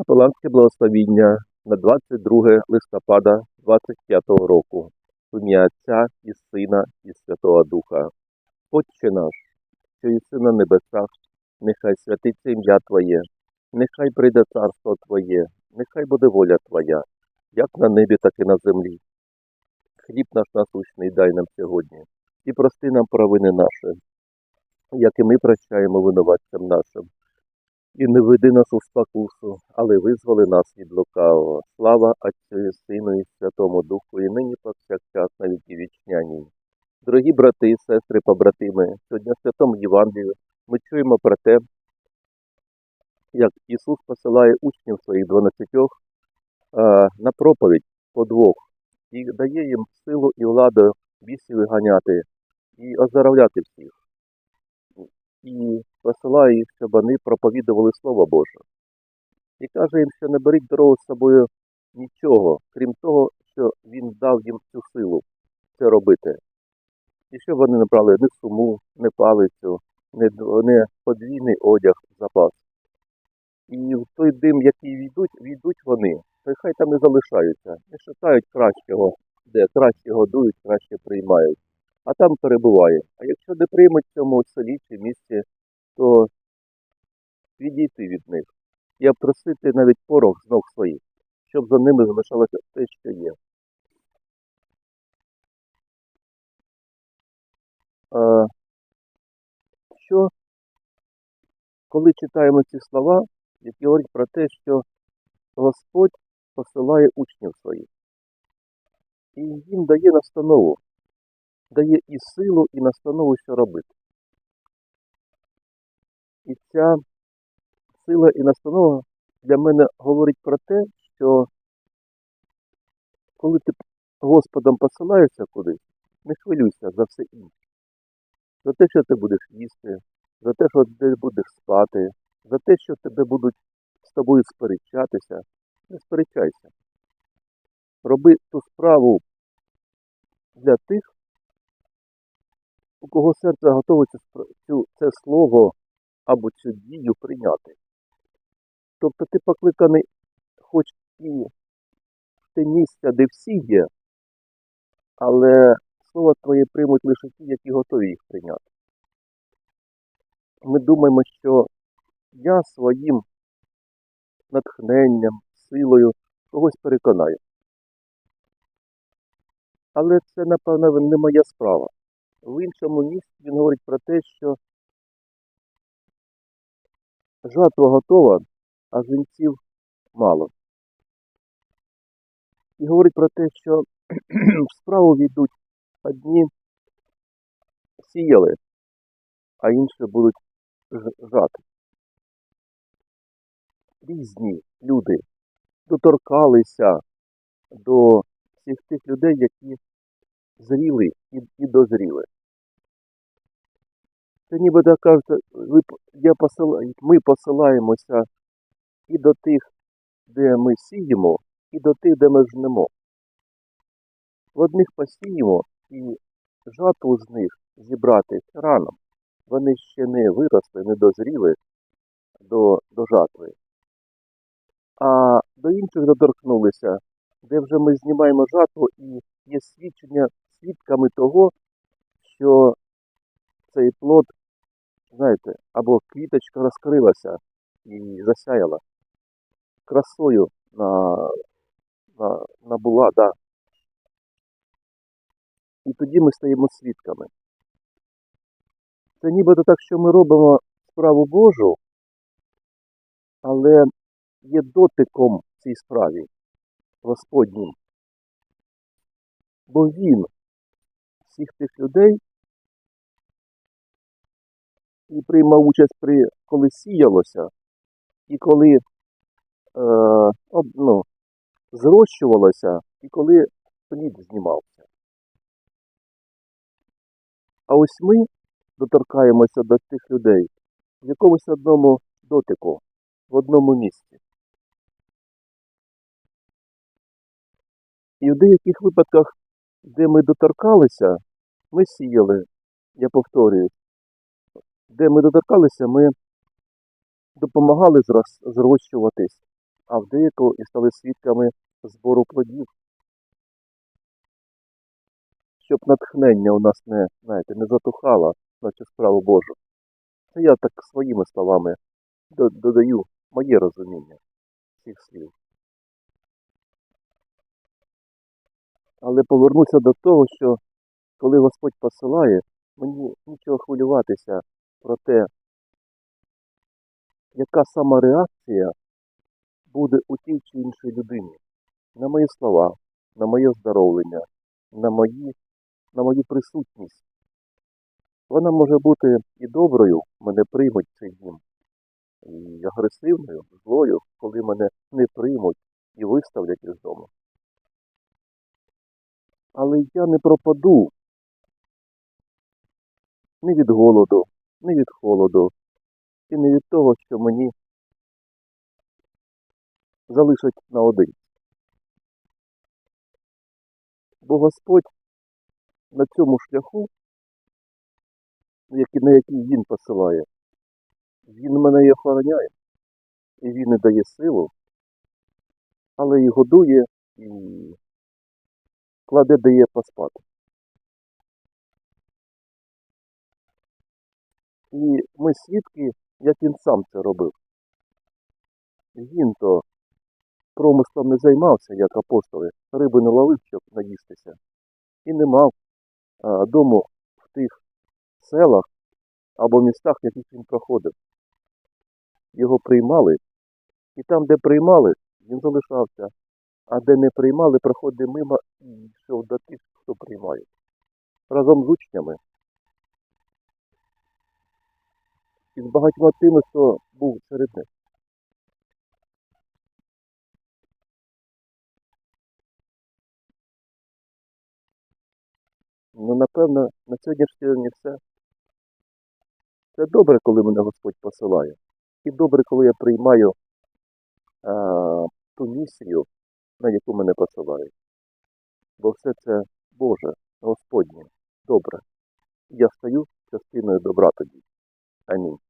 Капеланське благословіння на 22 листопада 25 року. В ім'я Отця і Сина і Святого Духа. Отче наш, що єси на небесах, нехай святиться ім'я Твоє, нехай прийде царство Твоє, нехай буде воля Твоя, як на небі, так і на землі. Хліб наш насущний дай нам сьогодні, і прости нам провини наші, як і ми прощаємо винуватцям нашим. І не веди нас у спокусу, але визволи нас від лукавого. Слава Отцю Сину і Святому Духу, і нині повсякчас на віки вічні. Амінь. Дорогі брати, сестри, побратими, сьогодні в Святому Євангелії ми чуємо про те, як Ісус посилає учнів своїх дванадцятьох е, на проповідь по двох і дає їм силу і владу бісів виганяти і оздоровляти всіх. І посилає їх, щоб вони проповідували Слово Боже. І каже їм, що не беріть дорогу з собою нічого, крім того, що Він дав їм цю силу це робити. І щоб вони не брали ні суму, ні палицю, ні, подвійний одяг запас. І в той дим, який війдуть, війдуть вони, то хай там і залишаються, не шукають кращого, де краще годують, краще приймають, а там перебуває. А якщо не приймуть в цьому селі чи місті, то відійти від них і обтрусити навіть порох з ног своїх, щоб за ними залишалося те, що є. Е, що, коли читаємо ці слова, які говорять про те, що Господь посилає учнів своїх, і їм дає настанову, дає і силу, і настанову, що робити. І ця сила і настанова для мене говорить про те, що коли ти Господом посилаєшся кудись, не хвилюйся за все інше. За те, що ти будеш їсти, за те, що ти будеш спати, за те, що тебе будуть з тобою сперечатися, не сперечайся. Роби ту справу для тих, у кого серце готове це слово або цю дію прийняти. Тобто ти покликаний хоч і в те місце, де всі є, але слово твоє приймуть лише ті, які готові їх прийняти. Ми думаємо, що я своїм натхненням, силою когось переконаю. Але це, напевно, не моя справа. В іншому місці він говорить про те, що жатва готова, а жінців мало. І говорить про те, що в справу війдуть одні сіяли, а інші будуть жати. Різні люди доторкалися до всіх тих людей, які зріли і, дозріли. Це ніби так кажете, ви, я посила, ми посилаємося і до тих, де ми сіємо, і до тих, де ми жнемо. В одних посіємо і жатву з них зібрати рано. Вони ще не виросли, не дозріли до, до жатви. А до інших доторкнулися, де вже ми знімаємо жатву і є свідчення свідками того, що цей плод, знаєте, або квіточка розкрилася і засяяла красою на, на, набула, да. І тоді ми стаємо свідками. Це нібито так, що ми робимо справу Божу, але є дотиком цій справі Господнім. Бо Він всіх тих людей і приймав участь при коли сіялося, і коли е, ну, зрощувалося, і коли плід знімався. А ось ми доторкаємося до тих людей в якомусь одному дотику, в одному місці. І в деяких випадках, де ми доторкалися, ми сіяли, я повторюю, де ми доторкалися, ми допомагали зрощуватись, а в деякого і стали свідками збору плодів. Щоб натхнення у нас не, знаєте, не затухало на цю справу Божу. Це я так своїми словами додаю моє розуміння цих слів. Але повернуся до того, що коли Господь посилає, мені нічого хвилюватися про те, яка сама реакція буде у тій чи іншій людині на мої слова, на моє здоровлення, на, мої, на мою присутність. Вона може бути і доброю, мене приймуть цей дім, і агресивною, злою, коли мене не приймуть і виставлять із дому. Але я не пропаду ні від голоду, ні від холоду, і не від того, що мені залишать наодинці. Бо Господь на цьому шляху, на який Він посилає, Він мене і охороняє, і Він і дає силу, але і годує, і кладе дає поспати. І ми свідки, як він сам це робив. Він то промислом не займався, як апостоли, риби не ловив, щоб наїстися, і не мав а, дому в тих селах або містах, яких він проходив. Його приймали, і там, де приймали, він залишався, а де не приймали, проходив мимо і йшов до тих, хто приймає. Разом з учнями. З багатьма тими, хто був серед них. Ну, напевно, на сьогоднішній день все. Це добре, коли мене Господь посилає. І добре, коли я приймаю а, ту місію, на яку мене посилають. Бо все це Боже, Господнє, добре. Я стаю частиною добра тоді. Амінь.